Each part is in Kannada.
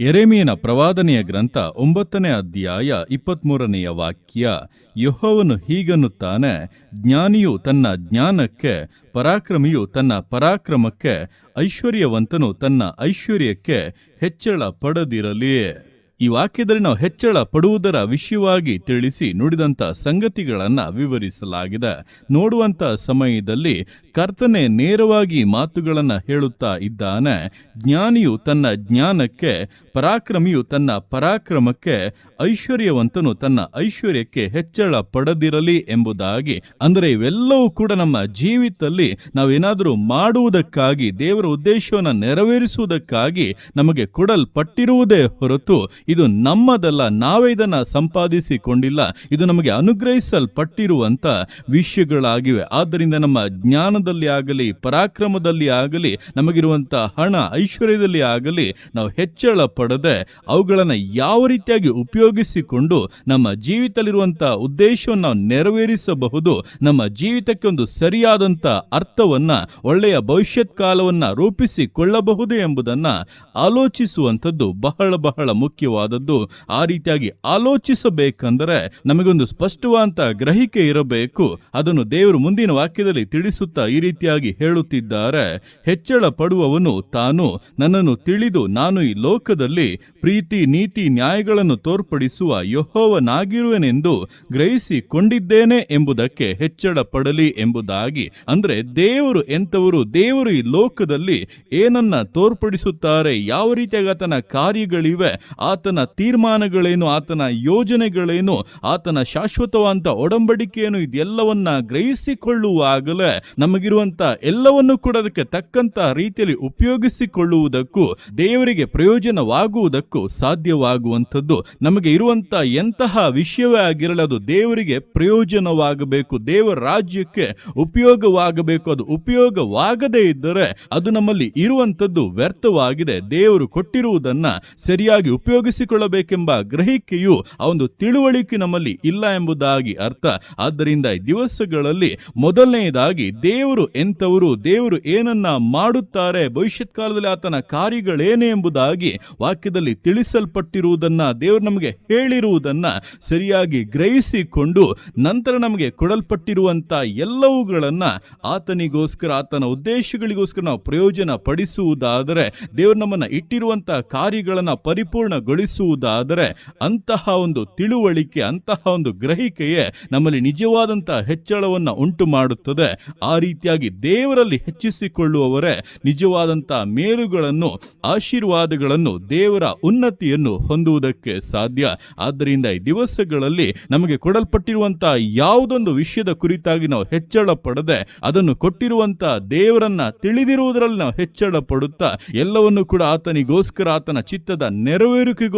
ಎರೆಮೀಯನ ಪ್ರವಾದನೆಯ ಗ್ರಂಥ ಒಂಬತ್ತನೇ ಅಧ್ಯಾಯ ಇಪ್ಪತ್ಮೂರನೆಯ ವಾಕ್ಯ, ಯೆಹೋವನು ಹೀಗನ್ನುತ್ತಾನೆ, ಜ್ಞಾನಿಯು ತನ್ನ ಜ್ಞಾನಕ್ಕೆ, ಪರಾಕ್ರಮಿಯು ತನ್ನ ಪರಾಕ್ರಮಕ್ಕೆ, ಐಶ್ವರ್ಯವಂತನು ತನ್ನ ಐಶ್ವರ್ಯಕ್ಕೆ ಹೆಚ್ಚಳ ಪಡದಿರಲಿ. ಈ ವಾಕ್ಯದಲ್ಲಿ ನಾವು ಹೆಚ್ಚಳ ಪಡುವುದರ ವಿಷಯವಾಗಿ ತಿಳಿಸಿ ನುಡಿದಂಥ ಸಂಗತಿಗಳನ್ನು ವಿವರಿಸಲಾಗಿದೆ. ನೋಡುವಂಥ ಸಮಯದಲ್ಲಿ ಕರ್ತನೆ ನೇರವಾಗಿ ಮಾತುಗಳನ್ನು ಹೇಳುತ್ತಾ ಇದ್ದಾನೆ. ಜ್ಞಾನಿಯು ತನ್ನ ಜ್ಞಾನಕ್ಕೆ, ಪರಾಕ್ರಮಿಯು ತನ್ನ ಪರಾಕ್ರಮಕ್ಕೆ, ಐಶ್ವರ್ಯವಂತನು ತನ್ನ ಐಶ್ವರ್ಯಕ್ಕೆ ಹೆಚ್ಚಳ ಪಡೆದಿರಲಿ ಎಂಬುದಾಗಿ, ಅಂದರೆ ಇವೆಲ್ಲವೂ ಕೂಡ ನಮ್ಮ ಜೀವಿತದಲ್ಲಿ ನಾವೇನಾದರೂ ಮಾಡುವುದಕ್ಕಾಗಿ, ದೇವರ ಉದ್ದೇಶವನ್ನು ನೆರವೇರಿಸುವುದಕ್ಕಾಗಿ ನಮಗೆ ಕೊಡಲ್ಪಟ್ಟಿರುವುದೇ ಹೊರತು ಇದು ನಮ್ಮದಲ್ಲ, ನಾವೇ ಇದನ್ನು ಸಂಪಾದಿಸಿಕೊಂಡಿಲ್ಲ. ಇದು ನಮಗೆ ಅನುಗ್ರಹಿಸಲ್ಪಟ್ಟಿರುವಂಥ ವಿಷಯಗಳಾಗಿವೆ. ಆದ್ದರಿಂದ ನಮ್ಮ ಜ್ಞಾನದಲ್ಲಿ ಆಗಲಿ, ಪರಾಕ್ರಮದಲ್ಲಿ ಆಗಲಿ, ನಮಗಿರುವಂತ ಹಣ, ಐಶ್ವರ್ಯದಲ್ಲಿ ಆಗಲಿ, ನಾವು ಹೆಚ್ಚಳ ಪಡದೆ, ಅವುಗಳನ್ನು ಯಾವ ರೀತಿಯಾಗಿ ಉಪಯೋಗಿಸಿಕೊಂಡು ನಮ್ಮ ಜೀವಿತದಲ್ಲಿರುವಂತ ಉದ್ದೇಶವನ್ನು ನಾವು ನೆರವೇರಿಸಬಹುದು, ನಮ್ಮ ಜೀವಿತಕ್ಕೆ ಒಂದು ಸರಿಯಾದಂತ ಅರ್ಥವನ್ನ, ಒಳ್ಳೆಯ ಭವಿಷ್ಯತ್ ಕಾಲವನ್ನು ರೂಪಿಸಿಕೊಳ್ಳಬಹುದು ಎಂಬುದನ್ನ ಆಲೋಚಿಸುವಂಥದ್ದು ಬಹಳ ಬಹಳ ಮುಖ್ಯವಾದದ್ದು ಆ ರೀತಿಯಾಗಿ ಆಲೋಚಿಸಬೇಕಂದರೆ ನಮಗೊಂದು ಸ್ಪಷ್ಟವಾದಂತ ಗ್ರಹಿಕೆ ಇರಬೇಕು. ಅದನ್ನು ದೇವರು ಮುಂದಿನ ವಾಕ್ಯದಲ್ಲಿ ತಿಳಿಸುತ್ತಾ ಈ ರೀತಿಯಾಗಿ ಹೇಳುತ್ತಿದ್ದಾರೆ. ಹೆಚ್ಚಳ ಪಡುವವನು ತಾನು ನನ್ನನ್ನು ತಿಳಿದು ನಾನು ಈ ಲೋಕದಲ್ಲಿ ಪ್ರೀತಿ, ನೀತಿ, ನ್ಯಾಯಗಳನ್ನು ತೋರ್ಪಡಿಸುವ ಯಹೋವನಾಗಿರುವೆನೆಂದು ಗ್ರಹಿಸಿಕೊಂಡಿದ್ದೇನೆ ಎಂಬುದಕ್ಕೆ ಹೆಚ್ಚಳ ಪಡಲಿ ಎಂಬುದಾಗಿ. ಅಂದ್ರೆ ದೇವರು ಎಂತವರು ದೇವರು ಈ ಲೋಕದಲ್ಲಿ ಏನನ್ನ ತೋರ್ಪಡಿಸುತ್ತಾರೆ, ಯಾವ ರೀತಿಯಾಗಿ ಆತನ ಕಾರ್ಯಗಳಿವೆ ಆತನ ತೀರ್ಮಾನಗಳೇನು, ಆತನ ಯೋಜನೆಗಳೇನು, ಆತನ ಶಾಶ್ವತವಾದ ಒಡಂಬಡಿಕೆಯನ್ನು ಇದೆಲ್ಲವನ್ನ ಗ್ರಹಿಸಿಕೊಳ್ಳುವಾಗಲೇ ನಮಗಿರುವಂತ ಎಲ್ಲವನ್ನು ಕೂಡ ಅದಕ್ಕೆ ತಕ್ಕಂತ ರೀತಿಯಲ್ಲಿ ಉಪಯೋಗಿಸಿಕೊಳ್ಳುವುದಕ್ಕೂ, ದೇವರಿಗೆ ಪ್ರಯೋಜನವಾಗುವುದಕ್ಕೂ ಸಾಧ್ಯವಾಗುವಂಥದ್ದು. ನಮಗೆ ಇರುವಂತ ಎಂತಹ ವಿಷಯವೇ ಆಗಿರಲಿ, ಅದು ದೇವರಿಗೆ ಪ್ರಯೋಜನವಾಗಬೇಕು ದೇವರ ರಾಜ್ಯಕ್ಕೆ ಉಪಯೋಗವಾಗಬೇಕು, ಅದು ಉಪಯೋಗವಾಗದೇ ಇದ್ದರೆ ಅದು ನಮ್ಮಲ್ಲಿ ಇರುವಂಥದ್ದು ವ್ಯರ್ಥವಾಗಿದೆ. ದೇವರು ಕೊಟ್ಟಿರುವುದನ್ನ ಸರಿಯಾಗಿ ಉಪಯೋಗಿಸಿಕೊಳ್ಳಬೇಕೆಂಬ ಗ್ರಹಿಕೆಯು ಆ ಒಂದು ತಿಳುವಳಿಕೆ ನಮ್ಮಲ್ಲಿ ಇಲ್ಲ ಎಂಬುದಾಗಿ ಅರ್ಥ. ಆದ್ದರಿಂದ ದಿವಸಗಳಲ್ಲಿ ಮೊದಲನೆಯದಾಗಿ ದೇವರು ಎಂತವರು ದೇವರು ಏನನ್ನ ಮಾಡುತ್ತಾರೆ ಭವಿಷ್ಯತ್ ಕಾಲದಲ್ಲಿ ಆತನ ಕಾರ್ಯಗಳೇನೆ ಎಂಬುದಾಗಿ ವಾಕ್ಯದಲ್ಲಿ ತಿಳಿಸಲ್ಪಟ್ಟಿರುವುದನ್ನ, ದೇವರು ನಮಗೆ ಹೇಳಿರುವುದನ್ನ ಸರಿಯಾಗಿ ಗ್ರಹಿಸಿಕೊಂಡು ನಂತರ ನಮಗೆ ಕೊಡಲ್ಪಟ್ಟಿರುವಂತ ಎಲ್ಲವುಗಳನ್ನ ಆತನಿಗೋಸ್ಕರ, ಆತನ ಉದ್ದೇಶಗಳಿಗೋಸ್ಕರ ನಾವು ಪ್ರಯೋಜನ ಪಡಿಸುವುದಾದರೆ ದೇವರು ನಮ್ಮನ್ನ ಕಾರ್ಯಗಳನ್ನು ಕಾರ್ಯಗಳನ್ನ ಪರಿಪೂರ್ಣಗೊಳಿಸುವುದಾದರೆ ಅಂತಹ ಒಂದು ತಿಳುವಳಿಕೆ, ಅಂತಹ ಒಂದು ಗ್ರಹಿಕೆಯೇ ನಮ್ಮಲ್ಲಿ ನಿಜವಾದಂತಹ ಹೆಚ್ಚಳವನ್ನ ಉಂಟು ಮಾಡುತ್ತದೆ ಆ ರೀತಿಯಾಗಿ ದೇವರಲ್ಲಿ ಹೆಚ್ಚಿಸಿಕೊಳ್ಳುವವರೇ ನಿಜವಾದಂತಹ ಮೇಲುಗಳನ್ನು, ಆಶೀರ್ವಾದಗಳನ್ನು, ದೇವರ ಉನ್ನತಿಯನ್ನು ಹೊಂದುವುದಕ್ಕೆ ಸಾಧ್ಯ. ಆದ್ದರಿಂದ ಈ ದಿವಸಗಳಲ್ಲಿ ನಮಗೆ ಕೊಡಲ್ಪಟ್ಟಿರುವಂತಹ ಯಾವುದೊಂದು ವಿಷಯದ ಕುರಿತಾಗಿ ನಾವು ಹೆಚ್ಚಳ ಪಡದೆ, ಅದನ್ನು ಕೊಟ್ಟಿರುವಂತಹ ದೇವರನ್ನ ತಿಳಿದಿರುವುದರಲ್ಲಿ ನಾವು ಹೆಚ್ಚಳ ಪಡುತ್ತಾ, ಎಲ್ಲವನ್ನು ಕೂಡ ಆತನಿಗೋಸ್ಕರ ಆತನ ಚಿತ್ತದ ನೆರವೇರಿಕೆಗೋಸ್ಕರ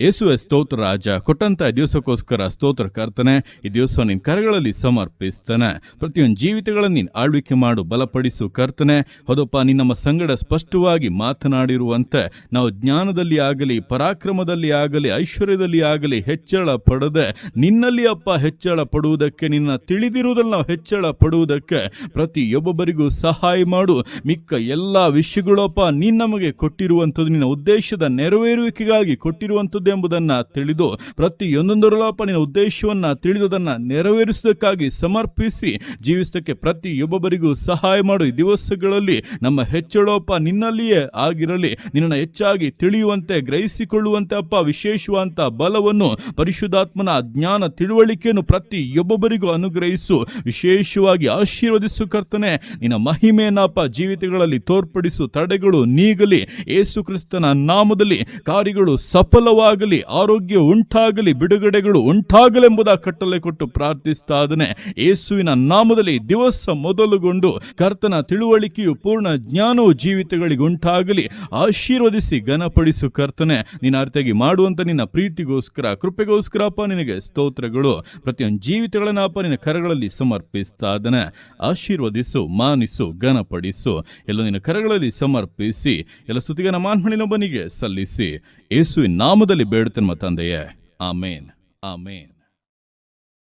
ಯೇಸುವೆ ಸ್ತೋತ್ರ ರಾಜ, ಕೊಟ್ಟಂತ ದಿವಸಕ್ಕೋಸ್ಕರ ಸ್ತೋತ್ರ ಕರ್ತನೆ, ಈ ದಿವಸ ನಿನ್ನ ಕರಗಳಲ್ಲಿ ಸಮರ್ಪಿಸ್ತಾನೆ. ಪ್ರತಿಯೊಂದು ಜೀವಿತಗಳನ್ನು ನೀನು ಆಳ್ವಿಕೆ ಮಾಡು, ಬಲಪಡಿಸು ಕರ್ತನೆ. ಹೌದಪ್ಪ, ನೀನು ನಮ್ಮ ಸಂಗಡ ಸ್ಪಷ್ಟವಾಗಿ ಮಾತನಾಡಿರುವಂತೆ, ನಾವು ಜ್ಞಾನದಲ್ಲಿ ಆಗಲಿ, ಪರಾಕ್ರಮದಲ್ಲಿ ಆಗಲಿ, ಐಶ್ವರ್ಯದಲ್ಲಿ ಆಗಲಿ ಹೆಚ್ಚಳ ಪಡದೆ, ನಿನ್ನಲ್ಲಿ ಅಪ್ಪ ಹೆಚ್ಚಳ ಪಡುವುದಕ್ಕೆ, ನಿನ್ನ ತಿಳಿದಿರುವುದನ್ನು ನಾವು ಹೆಚ್ಚಳ ಪಡುವುದಕ್ಕೆ ಪ್ರತಿಯೊಬ್ಬೊಬ್ಬರಿಗೂ ಸಹಾಯ ಮಾಡು. ಮಿಕ್ಕ ಎಲ್ಲ ವಿಷಯಗಳಪ್ಪ ನೀನು ನಮಗೆ ಕೊಟ್ಟಿರುವಂಥದ್ದು, ನಿನ್ನ ಉದ್ದೇಶದ ನೆರವೇರುವಿಕೆಗಾಗಿ ಕೊಟ್ಟಿರುವಂಥದ್ದು ಎಂಬುದನ್ನು ತಿಳಿದು ಪ್ರತಿಯೊಂದೊಂದರಲ್ಲಪ್ಪ ನಿನ್ನ ಉದ್ದೇಶವನ್ನ ತಿಳಿದುದನ್ನು ನೆರವೇರಿಸುವುದಕ್ಕಾಗಿ ಸಮರ್ಪಿಸಿ ಜೀವಿಸಕ್ಕೆ ಪ್ರತಿಯೊಬ್ಬೊಬ್ಬರಿಗೂ ಸಹಾಯ ಮಾಡು. ಈ ದಿವಸಗಳಲ್ಲಿ ನಮ್ಮ ಹೆಚ್ಚಳೋಪ ನಿನ್ನಲ್ಲಿಯೇ ಆಗಿರಲಿ. ನಿನ್ನನ್ನು ಹೆಚ್ಚಾಗಿ ತಿಳಿಯುವಂತೆ, ಗ್ರಹಿಸಿಕೊಳ್ಳುವಂತೆ ಅಪ್ಪ ವಿಶೇಷವಾದಂಥ ಬಲವನ್ನು ಪರಿಶುದ್ಧಾತ್ಮನ ಜ್ಞಾನ ತಿಳುವಳಿಕೆಯನ್ನು ಪ್ರತಿಯೊಬ್ಬೊಬ್ಬರಿಗೂ ಅನುಗ್ರಹಿಸು. ವಿಶೇಷವಾಗಿ ಆಶೀರ್ವದಿಸು ಕರ್ತನೆ. ನಿನ್ನ ಮಹಿಮೆಯನ್ನಪ್ಪ ಜೀವಿತಗಳಲ್ಲಿ ತೋರ್ಪಡಿಸು. ತಡೆಗಳು ನೀಗಲಿ. ಏಸು ಕ್ರಿಸ್ತನ ನಾಮದಲ್ಲಿ ಕಾರ್ಯಗಳು ಸಫಲವಾಗಿ ಆಗಲಿ ಆರೋಗ್ಯ ಉಂಟಾಗಲಿ, ಬಿಡುಗಡೆಗಳು ಉಂಟಾಗಲೆಂಬುದ ಕಟ್ಟಲೆ ಕೊಟ್ಟು ಪ್ರಾರ್ಥಿಸ್ತಾ ಇದ್ದಾನೆ ಯೇಸುವಿನ ನಾಮದಲ್ಲಿ ದಿವಸ ಮೊದಲುಗೊಂಡು ಕರ್ತನ ತಿಳುವಳಿಕೆಯು ಪೂರ್ಣ ಜ್ಞಾನವು ಜೀವಿತಗಳಿಗೆ ಉಂಟಾಗಲಿ. ಆಶೀರ್ವದಿಸಿ ಘನಪಡಿಸು ಕರ್ತನೆ. ನಿನ್ನ ಅರ್ಥಿಗೆ ಮಾಡುವಂತ ನಿನ್ನ ಪ್ರೀತಿಗೋಸ್ಕರ, ಕೃಪೆಗೋಸ್ಕರಪ್ಪ ನಿನಗೆ ಸ್ತೋತ್ರಗಳು. ಪ್ರತಿಯೊಂದು ಜೀವಿತಗಳನ್ನ ಅಪ್ಪ ನಿನ್ನ ಕರಗಳಲ್ಲಿ ಸಮರ್ಪಿಸ್ತಾ ಇದ್ದಾನೆ ಆಶೀರ್ವದಿಸು, ಮಾನಿಸು, ಘನಪಡಿಸು. ಎಲ್ಲ ನಿನ್ನ ಕರಗಳಲ್ಲಿ ಸಮರ್ಪಿಸಿ, ಎಲ್ಲ ಸ್ತುತಿಗನ ಮಾನ್ಮಣಿನೊಬ್ಬನಿಗೆ ಸಲ್ಲಿಸಿ. ಯೇಸುವಿನ ನಾಮದಲ್ಲಿ ಬೇಡುತ್ತೇನೆ ತಂದೆಯೇ ಆಮೇನ್ ಆಮೇನ್